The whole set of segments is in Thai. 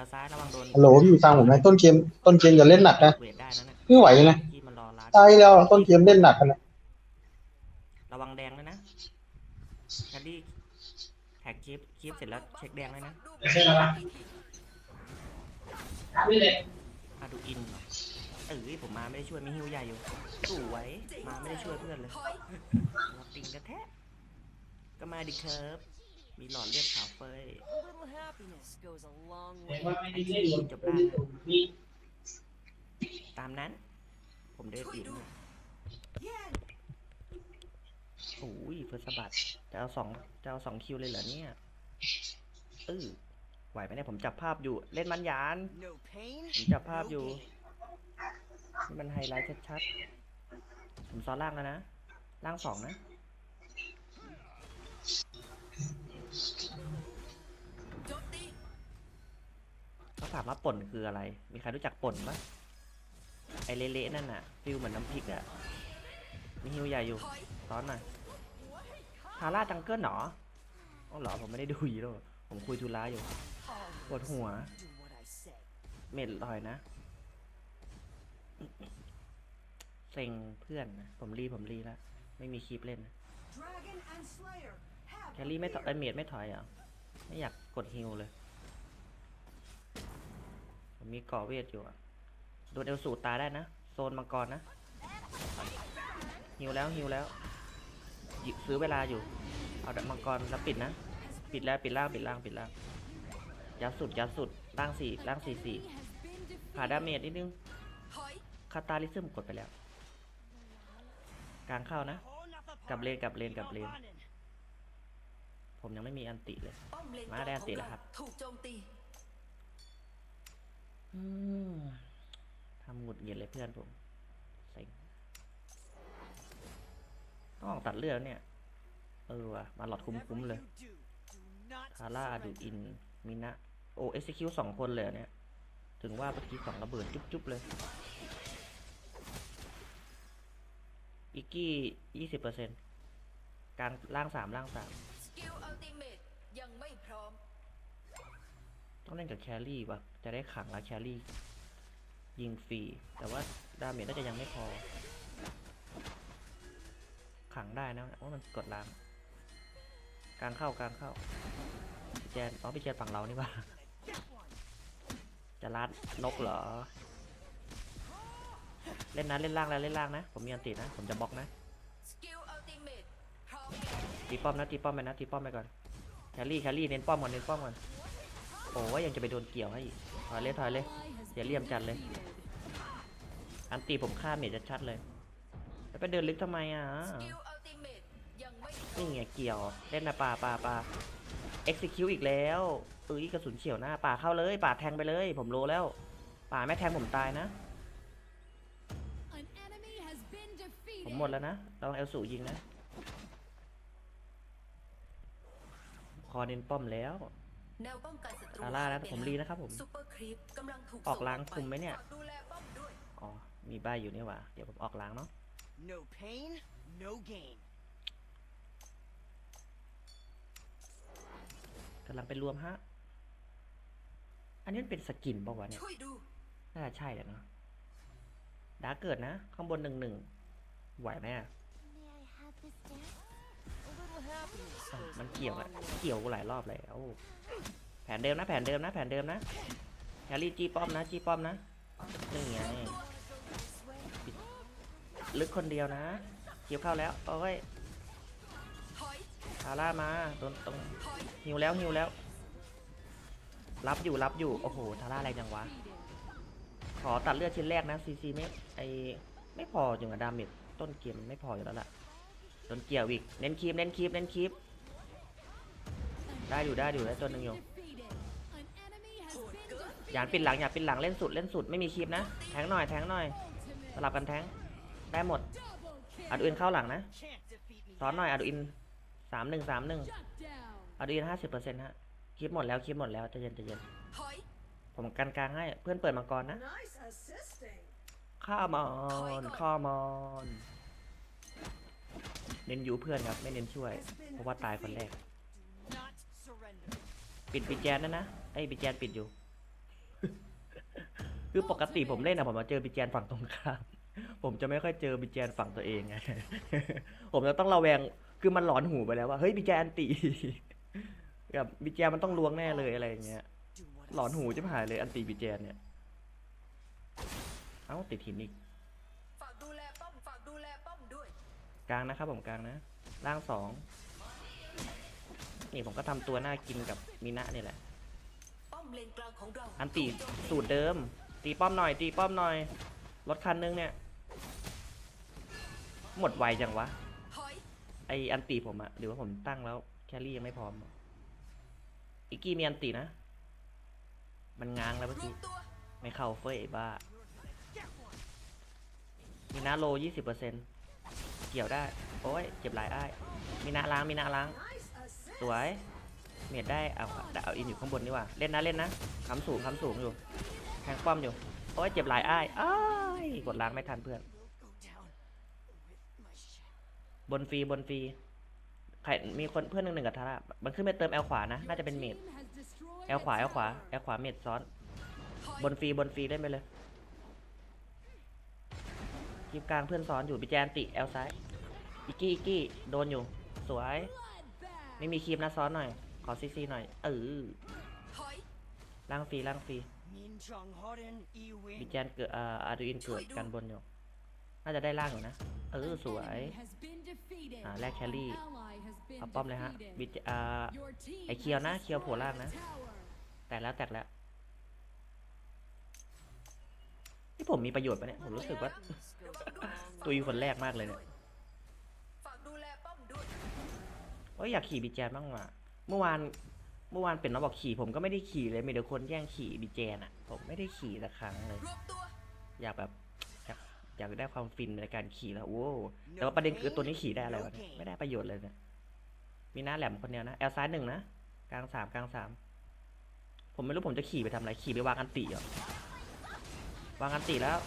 อลซ้ายระวังโดนฮัลโหลพี่ฟังผมนะต้นเกมต้นเกมอย่าเล่นหนักนะเวทได้นะเนี่ยไม่ไหวนะที่มันรอรัดตายแล้วต้นเกมเล่นหนักกันนะระวังแดงด้วยนะแคดดี้แท็กคลิปคลิปเสร็จแล้วเช็คแดงเลยนะใช่แล้วไม่เลยอาดูอินเหรอเออผมมาไม่ได้ช่วยมีฮิวใหญ่อยู่สวยมาไม่ได้ช่วยเพื่อนเลยเราติงกันแท้ก็มาดิเคิร์ฟ มีหลอดเลือดขาวเฟย A little happiness goes a long แต่ way. ว่าไม่ได้เล่นลงจบได้แล้วนี่ตามนั้น ผมเดินอินโอ้ยเพื่อสะบัดจะเอาสองจะเอาสองคิวเลยเหรอเนี่ยเออไหวไหมเนี่ยผมจับภาพอยู่ เล่นมันยาน No pain, ผมจับภาพอยู่นี่มันไฮไลท์ชัดๆ ผมซ้อนล่างแล้วนะ ล่างสองนะ เขาถามว่าป่นคืออะไร มีใครรู้จักป่นปะไอเละๆนั่นน่ะฟิลเหมือนน้ำพริกอะมีฮิวใหญ่อยู่ซ้อนหน่อยทาร่าจังเกิลเหรออ๋อเหรอผมไม่ได้ดูอยู่หรอกผมคุยธุระอยู่ปวดหัว do what I say. เม็ดลอยนะเซ็งเพื่อนนะผมรีผมรีแล้วไม่มีคลิปเล่นนะแคลรี่ไม่ถอยเอ้ยเมดไม่ถอยเหรอะไม่อยากกดฮิวเลยผ มีเกาะเวทอยู่อะโดนเอลสูตายได้นะ โซนมังกรนะฮิวแล้วฮิวแล้วซื้อเวลาอยู่ เอาดับมังกรแล้วปิดนะ ปิดแล้วปิดล่างปิดล่างปิดล่างยัดสุดยัดสุดล่างสี่ล่างสี่สี่ผ่าดาเมจนิดนึงคาตาลิซึมกดไปแล้ว กลางเข้านะ กลับเลนกลับเลนกลับเลนผมยังไม่มีอันติเลย มาได้อันติแล้วครับถูกโจมตี ทำหงุดหงิดเลยเพื่อนผมเซ็งต้องออกตัดเลือดเนี่ย เออว่ะ มาหลอดคุ้มๆเลยทาร่าดูอิน มินะ โอเอสคิวสองคนเลยเหรอเนี่ย ถึงว่าเมื่อกี้สองระเบิดจุ๊บๆเลย อิกกี้ยี่สิบเปอร์เซ็นต์กลางล่างสามล่างสาม สกิลอัลติเมตยังไม่พร้อม ต้องเล่นกับแครี่ว่ะจะได้ขังแล้วแครี่ ยิงฟรี แต่ว่าดาเมจน่าจะยังไม่พอ ขังได้นะว่ามันกดล้างกางเข้ากางเข้าพี่แจนอ๋อพี่แจนฝั่งเรานี่ว่าจะลัดนกเหรอ เล่นนะเล่นล่างแล้วเล่นล่างนะ ผมมีอันตินะ ผมจะบล็อกนะตีป้อมนะตีป้อมไปนะตีป้อมไปก่อนแครี่แครี่เน้นป้อมก่อนเน้นป้อมก่อน โอ้ยยังจะไปโดนเกี่ยวให้อีกถอยเลยถอยเลยเสียเลี่ยมจัดเลย อันตีผมฆ่าเมจชัดเลยแล้วไปเดินลึกทำไมอะสกิลอัลติเมตยังไม่พร้อนี่มไงเกี่ยวเล่นนะป่าป่าป่า execute อีกแล้วเอ้ยกระสุนเฉียวหน้าป่าเข้าเลย ป่าแทงไปเลย ผมรู้แล้ว ป่าไม่แทงผมตายนะ ผมหมดแล้วนะลองเอลสูยิงนะ คอเน้นป้อมแล้ว แนวป้องกันศัตรูซาร่านะหยไปผมรีนะครับผมซูเปอร์ครีปกำลังถูกออกล้างส่คุมไหมเนี่ยฝากดูแลป้อมด้วยอ๋อมีใบอยู่นี่หว่าเดี๋ยวผมออกล้างเนาะ No pain, no gain. กำลังไปรวมฮะ อันนี้มันเป็นสกินป่าวะเนี่ยช่วยดูน่าจะใช่แหละเนาะดาร์กเกิดนะ ข้างบนหนึ่งหนึ่งไหวไหมอะ มันเกี่ยวอะเกี่ยวหลายรอบแล้วแผนเดิมนะแผนเดิมนะแผนเดิมนะแฮร์รี่จี้ป้อมนะจี้ป้อมนะนี่ไงลึกคนเดียวนะเกี่ยวเข้าแล้วโอ้ยถอยทาร่ามาโดนตรงหิวแล้วหิวแล้ว รับอยู่รับอยู่โอ้โหทาร่าอะไรจังวะขอตัดเลือดชิ้นแรกนะซีซีไม่ไอไม่พอจังอะดาเมจต้นเกมไม่พออยู่แล้วล่ะ โดนเกี่ยวอีก เน้นคีบเน้นคีบเน้นคีบได้อยู่ได้อยู่ได้ตัวหนึ่งอยู่ Defeated. An enemy has been defeated. อย่าปิดหลังอย่าปิดหลังเล่นสุดเล่นสุดไม่มีคีบนะ แทงหน่อยแทงหน่อยสลับกันแทงได้หมด Double kill. อัดอินเข้าหลังนะ Can't defeat me. ซ้อนหน่อยอัดอินสามหนึ่งสามหนึ่ง Shut down. อัดอินห้าสิบเปอร์เซ็นต์ฮะคลิปหมดแล้วคลิปหมดแล้วใจะเย็นใจะเย็นถอยผมกันกลางให้เพื่อนเปิดมังกรนะ Nice assisting ข้ามอนข้ามอน เน้นยูเพื่อนครับไม่เน้นช่วย เพราะว่าตายคนแรก ปิดปิแจนนะนะไอ้ปิแจนปิดอยู่ คือปกติผมเล่นอะผมมาเจอบิแจนฝั่งตรงข้ามผมจะไม่ค่อยเจอบิแจนฝั่งตัวเองไงผมจะต้องระแวงคือมันหลอนหูไปแล้วว่าเฮ้ยบิแจนตีกับบิแจนมันต้องลวงแน่เลยอะไรอย่างเงี้ยหลอนหูจะหายเลยอันตีบิแจนเนี่ยเอ้าติดหินอีก ฝากดูแลป้อม ฝากดูแลป้อมด้วย กลางนะครับผมกลางนะ ล่างสองนี่ผมก็ทำตัวน่ากินกับมินะนี่แหละอันตีสูตรเดิม ตีป้อมหน่อย ตีป้อมหน่อยรถคันนึงเนี่ย หมดไวจังวะ ไออันตีผมอะหรือว่าผมตั้งแล้วแครี่ยังไม่พร้อม อีกกี้มีอันตีนะ มันง้างแล้วเมื่อกี้ไม่เข้าเฟ้ยไอ้บ้ามีนาโลยี่สิบเปอร์เซ็น เกี่ยวได้ โอ้ยเจ็บหลายอ้ายมีนาล้างมีนาล้าง สวย เมียดได้เอาด้เอาอินอยู่ข้างบนนี่หว่าเล่นนะเล่นนะคำสูงคำสูงอยู่แทงป้อมอยู่ โอ้ยเจ็บหลายอ้ายอ้ายกดล้างไม่ทันเพื่อน บนฟรีบนฟรีใครมีคนเพื่อนหนึ่งหนึ่งกับทาร่ามันขึ้นไปเติมแอลขวานะ น่าจะเป็นเมดแอลขวาแอลขวาแอลขวาเมดซ้อน บนฟรีบนฟรีเล่นไปเลย คลิปกลางเพื่อนซ้อนอยู่ปิแจนติแอลซ้ายอิกกี้อิกกี้โดนอยู่ สวย ไม่มีคลิปนะซ้อนหน่อย ขอซีซีหน่อย เออล่างฟรีล่างฟรี Min Jong Hoden, E ปิ win. แจนเกิดอ่าอาดูอินเกิดกันบนอยู่ น่าจะได้ล่างอยู่นะ เออสวย อ่าแลกแคลรี่เอาป้อมเลยฮะบิจอ่าไอเคียวนะ เคียวโผล่ล่างนะ แตกแล้วแตกแล้วที่ ผมมีประโยชน์ปะเนี่ย ผมรู้สึกว่า ตุยคนแรกมากเลยเนี่ยฝากดูแลป้อมด้วยอยากขี่บีแจนบ้างว่ะ เมื่อวานเมื่อวานเป็นน้องบอกขี่ผมก็ไม่ได้ขี่เลยมีแต่คนแย่งขี่บีแจนอะ ผมไม่ได้ขี่สักครั้งเลย อยากแบบอยากอยากได้ความฟินในการขี่แล้วโว้แต่ว่าประเด็นคือตัวนี้ขี่ได้อะไรวะเนี่ยไม่ได้ประโยชน์เลยเนี่ยมีหน้าแหลมคนเดียวนะแอลซ้ายหนึ่งนะกลางสามกลางสามผมไม่รู้ผมจะขี่ไปทำอะไรขี่ไปวางอันติเหรอ วางอันติแล้ว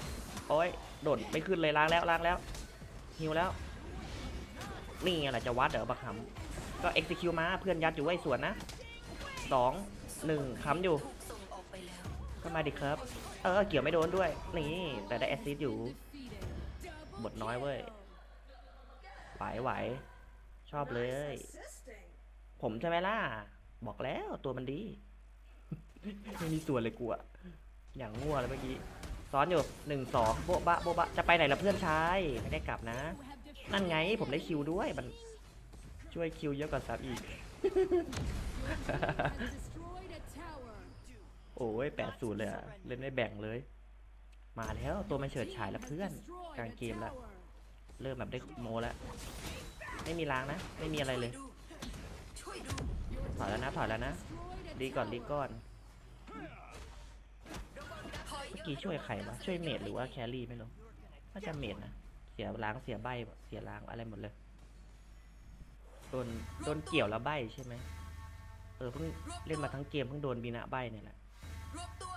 โอ้ย โดดไม่ขึ้นเลยล้างแล้วล้างแล้วฮิวแล้ว นี่ไงแหละจะวัดเดี๋ยวบักหำก็ execute มาเพื่อนยัดอยู่ไว้สวนนะสองหนึ่งค้ำอยู่ก็มาดิครับ เออ เกี่ยวไม่โดนด้วย นี่ แต่ได้แอสซิสต์อยู่ Defeated. Double หมดน้อยเว้ย ไหวไหว ชอบเลย ผมใช่ไหมล่ะ บอกแล้วตัวมันดี ไม่มีส่วนเลยกูอะอย่างงัวเลยเมื่อกี้ ซ้อนอยู่หนึ่งสองโบ๊ะบะโบ๊ะบะจะไปไหนละเพื่อนชายไม่ได้กลับนะ นั่นไงผมได้คิวด้วยมันช่วยคิวเยอะกว่าซับอีก โอ้ยแปดศูนย์เลยอะเล่นไม่แบ่งเลย มาแล้วตัวมันเฉิดฉายแล้วเพื่อนกลางเกมแล้ว เริ่มแบบได้โมแล้ว ไม่มีล้างนะ ไม่มีอะไรเลย ถอยแล้วนะถอยแล้วนะ ดีก่อนดีก่อน กี้ช่วยใครวะช่วยเมดหรือว่าแครี่ไม่รู้น่าจะเมดนะเสียล้างเสียใบเสียล้างอะไรหมดเลยโดนโดนเกี่ยวแล้วใบใช่ไหมเออเพิ่งเล่นมาทั้งเกมเพิ่งโดนบีนะใบเนี่ยแหละรวมตัว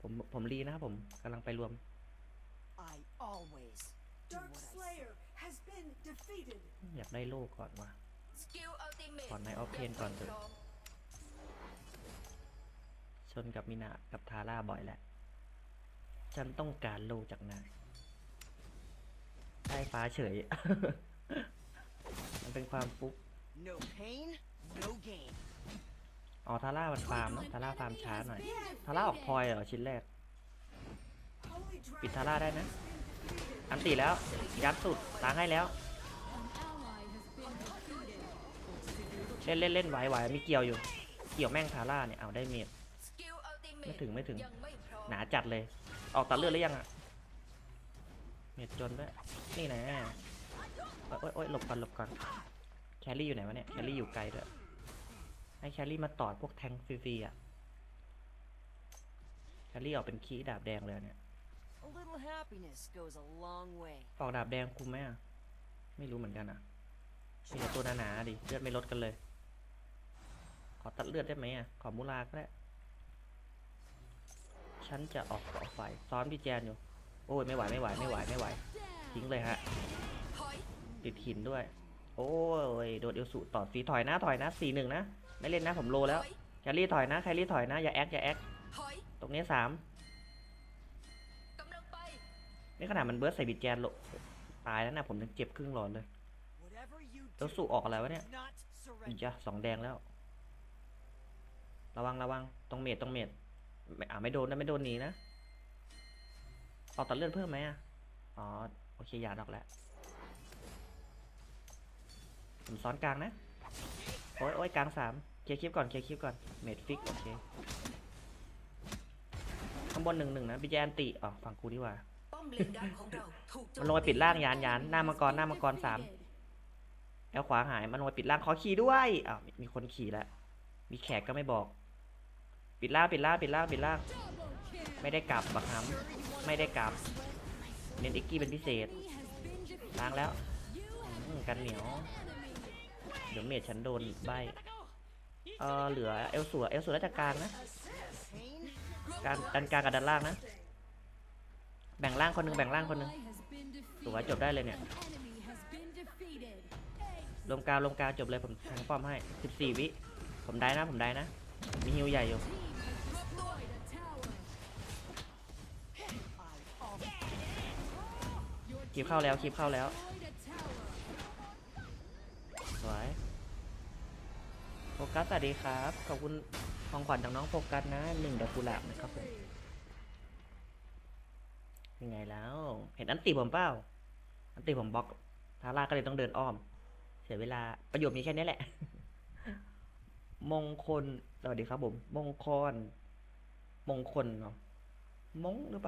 ผมผมรีนะครับผมกำลังไปรวม I always do Dark what I say. Slayer has been defeated อยากได้โล่ก่อนว่ะสกิลอัลติเมทขอในออฟเพนก่อนเถอะช นกับมินากับทาร่าบ่อยแหละ ฉันต้องการโลจากนายได้ฟ้าเฉย มันเป็นความฟุก No pain, no gain. อ๋อทาร่ามันฟาร์มเนอะทาร่าฟาร์มช้าหน่อยทาร่าออกพลอยเหรอชิ้นแรก Holy ปิดทาร่าได้นะ อันตีแล้ว ยัดสุดล้างให้แล้ว An ally has been defeated. เล่นเล่นเล่นไหวไหวมีเกี่ยวอยู่ เกี่ยวแม่งทาร่าเนี่ย เอาได้เมีย ไม่ถึงไม่ถึงยังไม่พร้อมหนาจัดเลย ออกตัดเลือดหรือยังอะเมียจนด้วยนี่นะโอ๊ยโอ๊ยโอ๊ยหลบก่อนหลบก่อนแครี่อยู่ไหนวะเนี่ยแครี่อยู่ไกลด้วยให้แครี่มาตอดพวกแทงฟรีๆอะแครี่ออกเป็นคีย์ดาบแดงเลยอะเนี่ย A little happiness goes a long way. ออกดาบแดงคุมไหมอะไม่รู้เหมือนกันอะมีแต่ตัวหนาๆดิเลือดไม่ลดกันเลย ขอตัดเลือดได้ไหมอะขอมูลาก็ได้ ฉันจะออกเกาะไฟซ้อนพี่แจนอยู่ โอ้ยไม่ไหวไม่ไหวไม่ไหวไม่ไหวทิ้งเลยฮะ ติดหินด้วย โอ้ยโดนเอลสูต่อสีถอยนะถอยนะสี่หนึ่งนะไม่เล่นนะผมโลแล้วแครี่ถอยนะแครี่ถอยนะอย่าแอคอย่าแอคตรงนี้สามนี่ขนาดมันเบิร์ดใส่บิดแจนโลตายแล้วนะผมยังเจ็บครึ่งหลอดเลย Whatever you แล้วสู่ออกอะไรวะเนี่ยอีจ้ะสองแดงแล้ว ระวังระวังตรงเมดตรงเมด ไม่อ่าไม่โดนนะไม่โดนหนีนะออกตัดเลือดเพิ่มไหมอะอ๋อโอเคอย่าดอกแหละผมซ้อนกลางนะโอ้ยโอ้ยกลางสามเคลียร์คลิปก่อนเคลียร์คลิปก่อนเมดฟิกโอเคข้างบนหนึ่งหนึ่งนะบิแจนติอ๋อฝั่งกูดีกว่าป้อมเลนดันของเราถูกโจมันลงไปปิดล่างยานยานหน้ามังกรหน้ามังกรสาม Defeated. แอลขวาหายมันลงไปปิดล่างขอขี่ด้วยอ้าวมีมีคนขี่แล้วมีแขกก็ไม่บอก ปิดล่างปิดล่างปิดล่างปิดล่างไม่ได้กลับบักฮัมไม่ได้กลับ เน้นอิกกี้เป็นพิเศษล้างแล้วกันเหนียว เดี๋ยวเมดฉันโดนใบเออเหลือเอลสัวเอลสัวราชการนะการดันกลางกับดันล่างนะ แบ่งล่างคนหนึงแบ่งล่างคนหนึงสวยจบได้เลยเนี่ย An enemy has been defeated. Ace. รวมกลางกลางจบเลยผมแทงป้อมให้ 14 วิ ผมได้นะผมได้นะ มีฮิวใหญ่อยู่ ลิปเข้าแล้วคลิปเข้าแล้วสวยโฟกัสสวัสดีครับ ขอบคุณของขวัญจากน้องโฟกัสนะหนึ่งดอกกุหลาบนะครับผมยังไงแล้ว เห็นอันติผมเปล่าอันติผมบล็อกทาร่าก็เลยต้องเดินอ้อม เสียเวลาประโยชน์มีแค่นี้แหละ มงคลสวัสดีครับผม มงคล มงคลเนาะมงหรือเปล่า